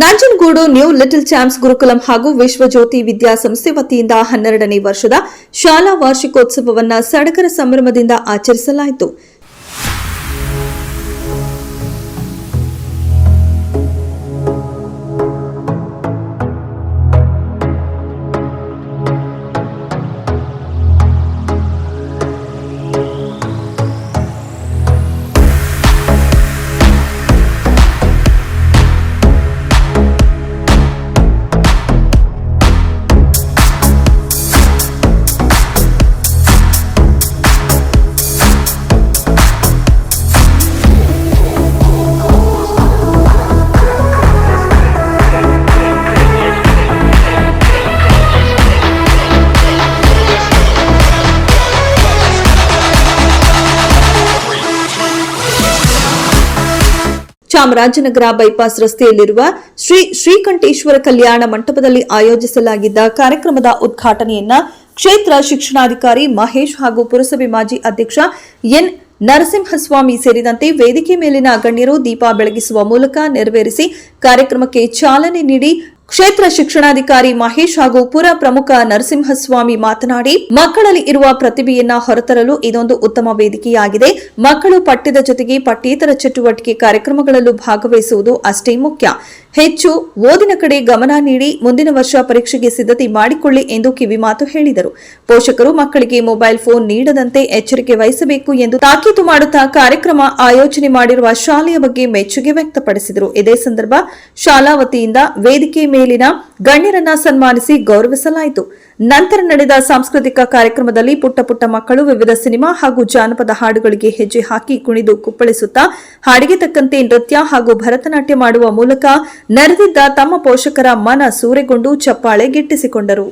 Nanjangud new little champs Gurukulam ಹಾಗೂ ವಿಶ್ವಜ್ಯೋತಿ ವಿದ್ಯಾಸಂಸ್ಥೆ ವತಿಯಿಂದ ಹನ್ನೆರಡನೇ ವರ್ಷದ ಶಾಲಾ ವಾರ್ಷಿಕೋತ್ಸವವನ್ನು ಸಡಗರ ಸಂಭ್ರಮದಿಂದ ಆಚರಿಸಲಾಯಿತು. ಚಾಮರಾಜನಗರ ಬೈಪಾಸ್ ರಸ್ತೆಯಲ್ಲಿರುವ ಶ್ರೀ ಶ್ರೀಕಂಠೇಶ್ವರ ಕಲ್ಯಾಣ ಮಂಟಪದಲ್ಲಿ ಆಯೋಜಿಸಲಾಗಿದ್ದ ಕಾರ್ಯಕ್ರಮದ ಉದ್ಘಾಟನೆಯನ್ನ ಕ್ಷೇತ್ರ ಶಿಕ್ಷಣಾಧಿಕಾರಿ ಮಹೇಶ್ ಹಾಗೂ ಪುರಸಭೆ ಮಾಜಿ ಅಧ್ಯಕ್ಷ ಎನ್ ನರಸಿಂಹಸ್ವಾಮಿ ಸೇರಿದಂತೆ ವೇದಿಕೆ ಮೇಲಿನ ಗಣ್ಯರು ದೀಪ ಬೆಳಗಿಸುವ ಮೂಲಕ ನೆರವೇರಿಸಿ ಕಾರ್ಯಕ್ರಮಕ್ಕೆ ಚಾಲನೆ ನೀಡಿ ಕ್ಷೇತ್ರ ಶಿಕ್ಷಣಾಧಿಕಾರಿ ಮಹೇಶ್ ಹಾಗೂ ಪುರ ಪ್ರಮುಖ ನರಸಿಂಹಸ್ವಾಮಿ ಮಾತನಾಡಿ, ಮಕ್ಕಳಲ್ಲಿ ಇರುವ ಪ್ರತಿಭೆಯನ್ನ ಹೊರತರಲು ಇದೊಂದು ಉತ್ತಮ ವೇದಿಕೆಯಾಗಿದೆ. ಮಕ್ಕಳು ಪಠ್ಯದ ಜೊತೆಗೆ ಪಠ್ಯೇತರ ಚಟುವಟಿಕೆ ಕಾರ್ಯಕ್ರಮಗಳಲ್ಲೂ ಭಾಗವಹಿಸುವುದು ಅಷ್ಟೇ ಮುಖ್ಯ. ಹೆಚ್ಚು ಓದಿನ ಕಡೆ ಗಮನ ನೀಡಿ ಮುಂದಿನ ವರ್ಷ ಪರೀಕ್ಷೆಗೆ ಸಿದ್ಧತೆ ಮಾಡಿಕೊಳ್ಳಿ ಎಂದು ಕಿವಿಮಾತು ಹೇಳಿದರು. ಪೋಷಕರು ಮಕ್ಕಳಿಗೆ ಮೊಬೈಲ್ ಫೋನ್ ನೀಡದಂತೆ ಎಚ್ಚರಿಕೆ ವಹಿಸಬೇಕು ಎಂದು ತಾಕೀತು ಮಾಡುತ್ತಾ ಕಾರ್ಯಕ್ರಮ ಆಯೋಜನೆ ಮಾಡಿರುವ ಶಾಲೆಯ ಬಗ್ಗೆ ಮೆಚ್ಚುಗೆ ವ್ಯಕ್ತಪಡಿಸಿದರು. ಇದೇ ಸಂದರ್ಭ ಶಾಲಾ ವತಿಯಿಂದ ವೇದಿಕೆ ಮೇಲಿನ ಗಣ್ಯರನ್ನ ಸನ್ಮಾನಿಸಿ ಗೌರವಿಸಲಾಯಿತು. ನಂತರ ನಡೆದ ಸಾಂಸ್ಕೃತಿಕ ಕಾರ್ಯಕ್ರಮದಲ್ಲಿ ಪುಟ್ಟ ಪುಟ್ಟ ಮಕ್ಕಳು ವಿವಿಧ ಸಿನಿಮಾ ಹಾಗೂ ಜಾನಪದ ಹಾಡುಗಳಿಗೆ ಹೆಜ್ಜೆ ಹಾಕಿ ಕುಣಿದು ಕುಪ್ಪಳಿಸುತ್ತಾ, ಹಾಡಿಗೆ ತಕ್ಕಂತೆ ನೃತ್ಯ ಹಾಗೂ ಭರತನಾಟ್ಯ ಮಾಡುವ ಮೂಲಕ ನೆರೆದಿದ್ದ ತಮ್ಮ ಪೋಷಕರ ಮನ ಸೂರೆಗೊಂಡು ಚಪ್ಪಾಳೆ ಗಿಟ್ಟಿಸಿಕೊಂಡರು.